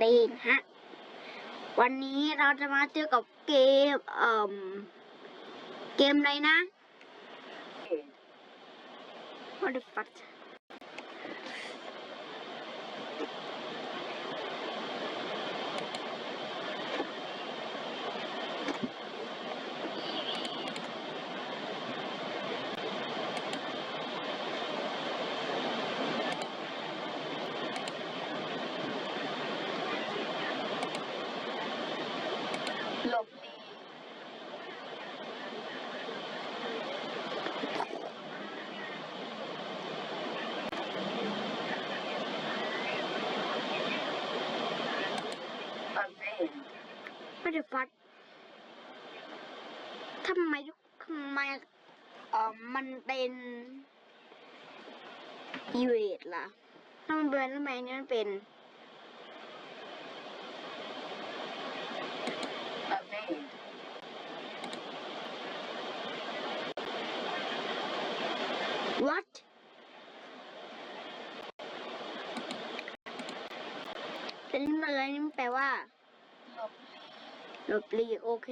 เตนฮะ วันนี้เราจะมาเจอกับเกม เอ่มเกมอะไรนะ What the fuck หลบหลีกอันเอง What the fuck ทำไมทำไมเอ่อ มันเป็นอีเวทล่ะถ้ามันเป็นทำไมอันนี้มันเป็นอันเอง what เป็นอะไรนี่แปลว่าหลบหลีกหลบหลีกโอเค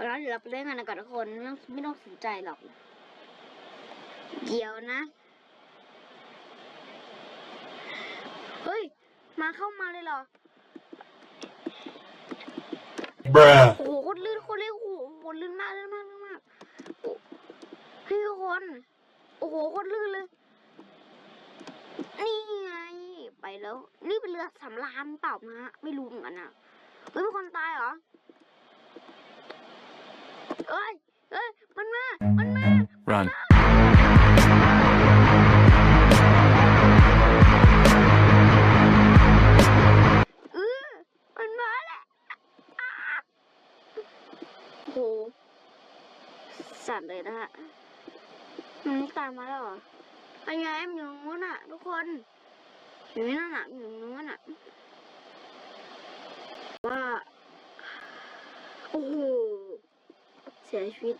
เอาละเดี๋ยวเราไปเล่นกันนะก่อนทุกคนไม่ต้องไม่ต้องสนใจหรอก เดี๋ยวนะ เฮ้ย มาเข้ามาเลยเหรอ Bruh. โอ้โหโคตรลื่นโคตรลื่นโอ้โหโคตรลื่นมากลื่นมากลื่นมากโอ้เฮ้ยทุกคน โอ้โหโคตรลื่นเลย นี่ไง ไปแล้ว นี่เป็นเรือสำราญเปล่านะฮะไม่รู้เหมือนกันนะเฮ้ยมีคนตายเหรอ Run. เออมันมาแหละอ้าโหสั่นเลยนะฮะมันตามมาแล้วเหรอไอ้ไงมันอยู่ตรงนู้นอะ ทุกคนอยู่นั่นน่ะอยู่ตรงนู้นอะ ว่า โอ้โห เสียชีวิต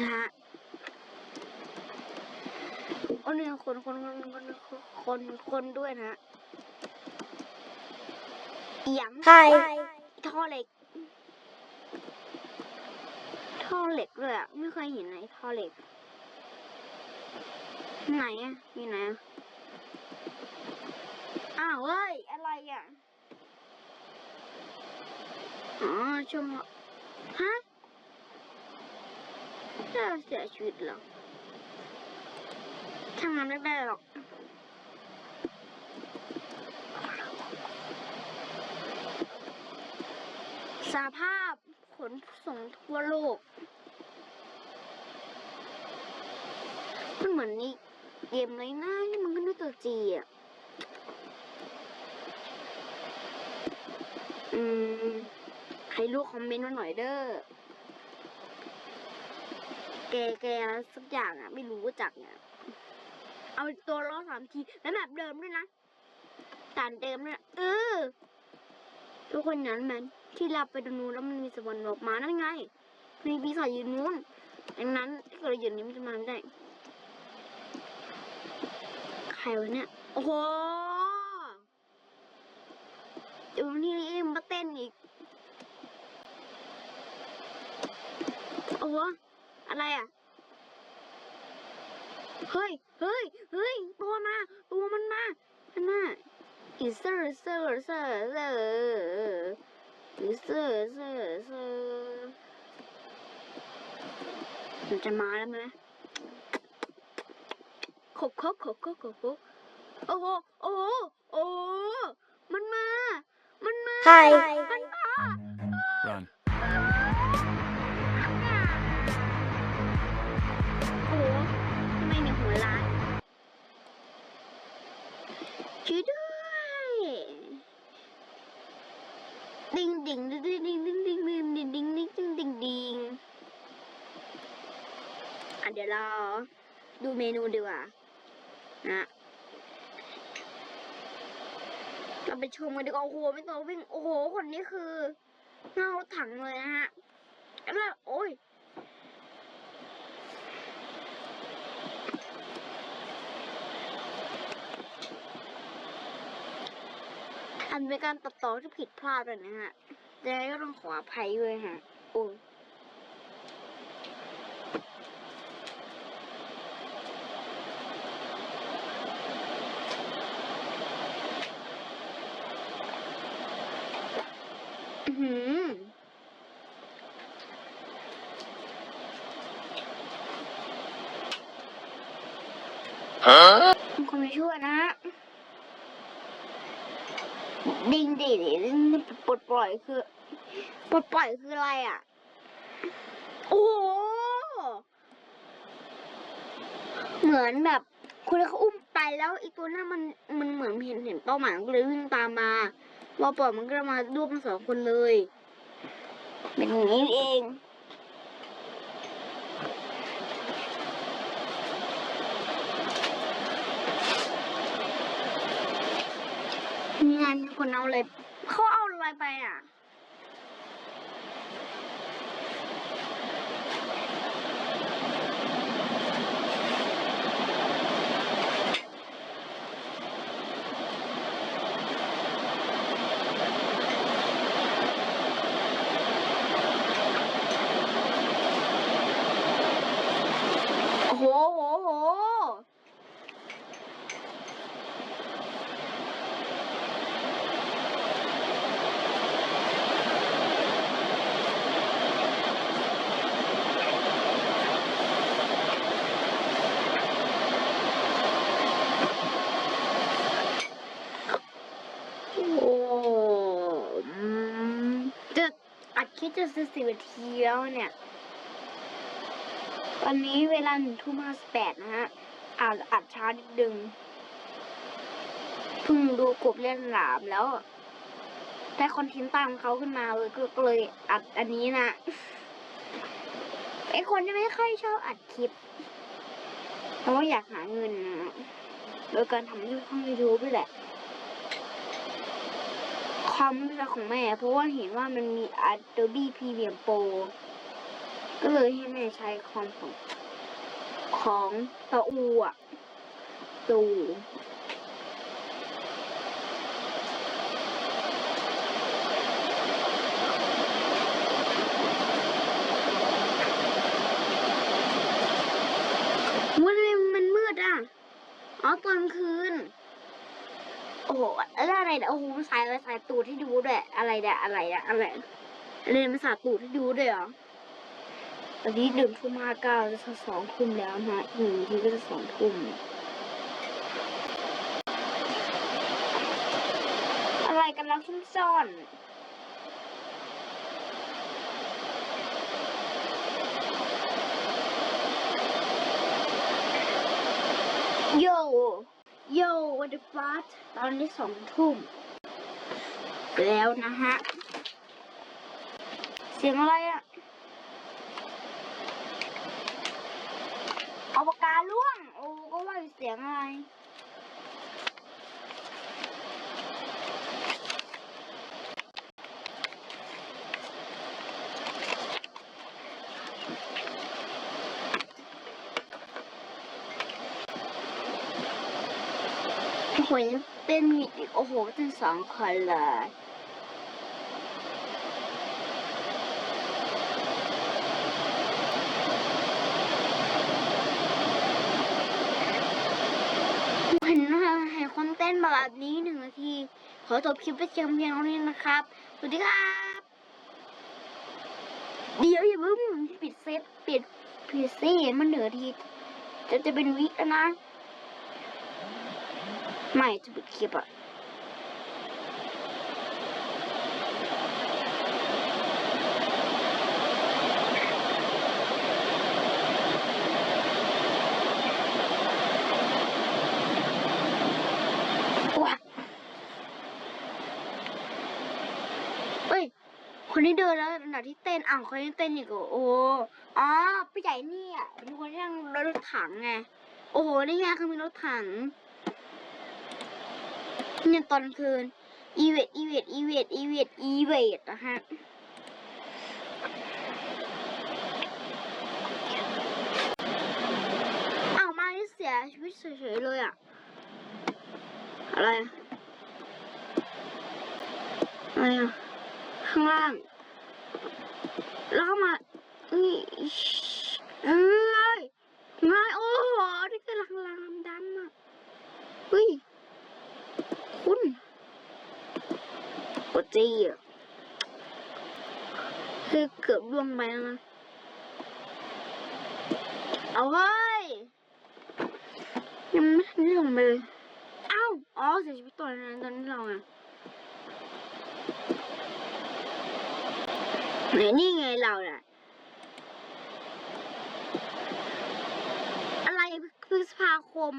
นะฮะโอ้เนี่ยคนคนคนคนคนคนด้วยนะฮะเอียง Hi ท่อเหล็ก ท่อเหล็กเลยอะ ไม่เคยเห็นไหนท่อเหล็ก ไหนอะมีไหนอะอ้าวเฮ้ย อะไรอะ อ๋อช่วงฮะ จะเสียชีวิตหรอทำงานไม่ได้หรอกสาภาพขนส่งทั่วโลก มันเหมือนนี่เกมอะไรนะนี่มันก็ด้วยตัวจีอะ อืม ใครรู้คอมเมนต์มาหน่อยเด้อ แกแกอะไรสักอย่างอะ ไม่รู้จักเนี่ย เอาตัวล้อสามที แล้วแบบเดิมด้วยนะตานเดิมด้วยนะเออทุกคนนั้นมันที่เราไปดูนู้นแล้วมันมีสวรรค์ออกมานั่นไง มีปีศาจอยู่นู้นดังนั้นถ้าเราอยู่นี้มันจะมาไม่ได้ ใครวะเนี่ย โอ้โหเดี๋ยวนี่มาเต้นอีก โอ้โห อะไรอะ เฮ้ย เฮ้ย เฮ้ย ตัวมา ตัวมันมามันมาอีเซอร์เซอร์เซอร์เซอร์อีเซอร์เซอร์เซอร์มันจะมาแล้วไหมขบขบขบขบขบขบโอ้โห โอ้โห โอ้โหมันมา มันมา Hi มันมา ดิ่งดิ่งดิ่งดิ่งดิ่งดิ่งดิ่งดิ่งดิ่งดิ่งดิ่งดิ่งดิ่งอะเดี๋ยวเราดูเมนูดีกว่านะเราไปชมกันดีกว่าโอ้โหไม่ต้องวิ่งโอ้โหคนนี้คือเงาถังเลยนะฮะแล้วโอ้ย อันเป็นการตัดต่อที่ผิดพลาดไปนะฮะยังไงก็ต้องขออภัยด้วยฮะโอ้ยอื้อหือ Huh? มีคนมาช่วยนะฮะ ดิงดิดิงปลดปล่อยคือปลดปล่อยคืออะไรอะ โอ้เหมือนแบบคุณเขาอุ้มไปแล้วอีกตัวหน้ามันมันเหมือนเห็นเห็นเป้าหมายก็เลยวิ่งตามมาพอปล่อยมันก็มารวบมาสองคนเลย เป็นอย่างนี้เอง งานมีคนเอาอะไรเขาเอาอะไรไปอะ โอ้โหโหโห โอ้อืมจะอัดคลิป จะสิบนาทีแล้วเนี่ย ตอนนี้เวลาหนึ่งทุ่มห้าสิบแปดนะฮะอาจอัดช้านิดนึงเพิ่งดูกบเล่นหลามแล้วได้คอนเทนต์ตามเขาขึ้นมาเลยก็เลยอัดอันนี้นะไอคนที่ไม่ค่อยชอบอัดคลิปเพราะว่าอยากหาเงินนะโดยการทำยูทูบช่องยูทูบนี่แหละ คอมเป็นของแม่ เพราะว่าเห็นว่ามันมี Adobe Premiere Pro ก็เลยให้แม่ใช้คอมของของตะอูอะตูมันมันมืดอะ อ๋อตอนคืน โอ้โหแล้วอะไรเนี่ยโอ้โหมันสายอะไรสายตูดที่ดูด้วยอะไรเนี่ยอะไรเนี่ยอะไรอะไรมันสายตูดที่ดูด้วยเหรอตอนนี้หนึ่งทุ่มห้าเก้าจะสองทุ่มแล้วนะอีกหนึ่งทีก็จะสองทุ่มอะไรกันแล้วซุ่มซ่อน โย โย วันเดอร์ฟัสตอนนี้สองทุ่มแล้วนะฮะ เสียงอะไรอะเอาปากกาล่วง โอ้ ก็ว่าอยู่เสียงอะไร โหยังเป็นมีอีกโอ้โหเป็นสองคนเลยเห็นนะคะเห็นคนเต้นแบบนี้หนึ่งนาที ขอจบคลิปไปเพียงเพียงเท่านี้นะครับ สวัสดีครับ เดี๋ยวอย่าเพิ่งปิดเซตปิดปิดซีมันเหนือทีจะจะเป็นวิแล้วนะ ไม่จะปิดคลิปอะว้าเอ้ยคนที่เดินแล้วขณะที่เต้นอ้าวคนที่เต้นอีกเหรอโอ้อ๋อพี่ใหญ่เนี่อะเป็นคนที่นั่งรถถังไง โอ้โห นี่ไงคือมีรถถัง เนี่ยตอนคืนอีเวทอีเวทอีเวทอีเวทอีเวทนะฮะเอ้ามาที่เสียชีวิตเฉยๆเลยอะอะไรอะไรอะข้างล่างแล้วก็มาเอ้ยเอ้ยง่ายโอ้โหนี่คือลางลางดำๆอะเฮ้ย คุณ กดจีอะคือเกือบล่วงไปแล้วนะเอาเว้ย ยังไม่ทันได้ลงไปเลย เอ้า อ๋อ เสียชีวิตตอนนั้นตอนนี้เราอะไหนนี่ไงเราน่ะ อะไรพฤษภาคม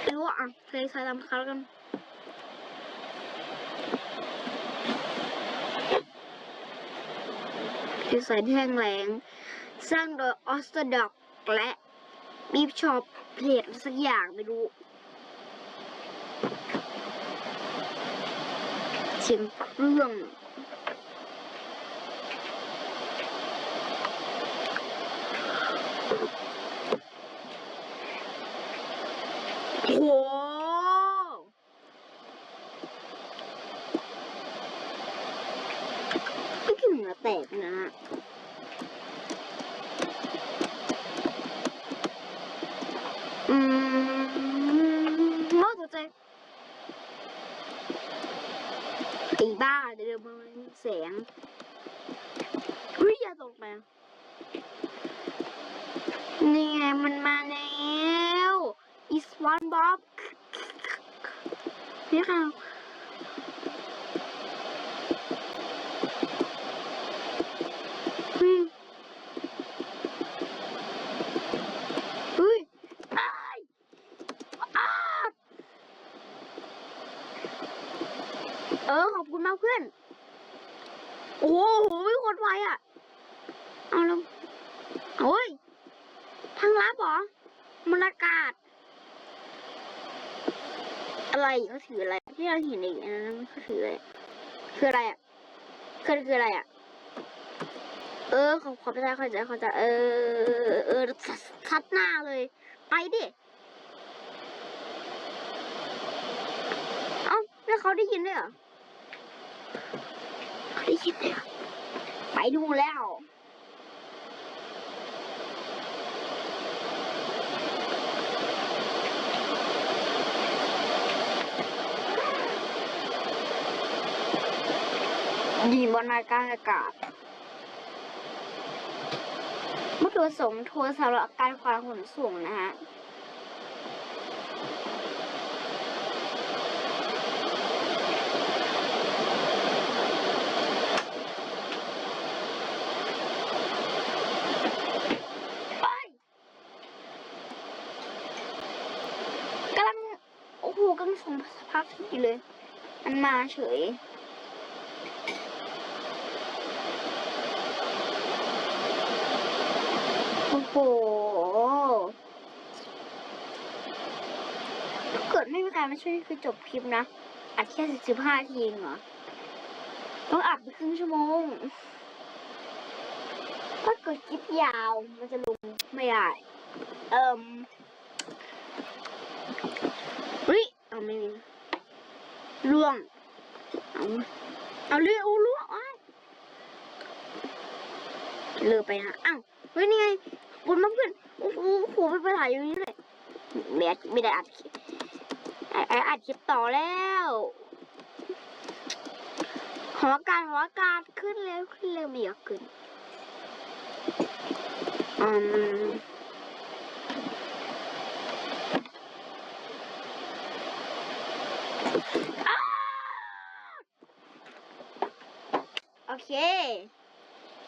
ไม่รู้อะเคยใช้ตามเขาแล้วกัน อสายที่แห้งแล้ง สร้างโดยออสเตอร์ดอกและบีฟชอปเพลทสักอย่างไม่รู้เสียงเครื่อง โอ้โหไม่ถึงเหนือแตกนะ อืมมากตัวใจตีบ้าเดี๋ยวมันเสียงอุ้ยย่าตกไปนี่ไงมันมาแล้ว is one box นี่ค่ะเฮ้ยเฮ้ยอ้ายอ้าเออ ขอบคุณมากเพื่อน โอ้โหไม่คนไวอะ เอาลงโอ้ย ทางลับเหรอมันอากาศ อะไรเขาถืออะไร ที่เราเห็นอีกอันนั้นเขาถืออะไร คืออะไรอะคือคืออะไรอะ เออขอบขอบใจขอใจขอใจเออเออทัดหน้าเลย ไปดิเอ้าแล้วเขาได้ยินด้วยเหรอเขาได้ยินด้วยไปดูแล้ว ดีบนอากาศอากาศวัตถุประสงค์โทรสำหรับการความขนส่งนะฮะไปกำลัง โอ้โหกำลังส่งสภาพที่เลย มันมาเฉย โอ้โห ถ้าเกิ ดไม่มีการมาช่วยคือจบคลิปนะ อัดแค่สิบห้าทีเองเหรอ ต้องอัดไปครึ่งชั่วโมง ถ้าเกิดคลิปยาว มันจะลงไม่ได้ เอิ่มเฮ้ยเอาไม่มีล่วง เอาเอาเรือเอาล่วงอ้เลือไปนะอ้าวเฮ้ยนี่ไงบนมาเพื่อนโอ้โหโอ้โหไปถ่ายอยู่นี่เลยไม่ได้ไม่ได้อัดคลิป ไอัดอัดคลิปต่อแล้วหออากาศหออากาศขึ้นเร็วขึ้นเร็วไม่อยากขึ้นอืมโอเค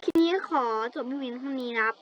คลิปนี้ขอจบพี่วินเท่านี้นะครับ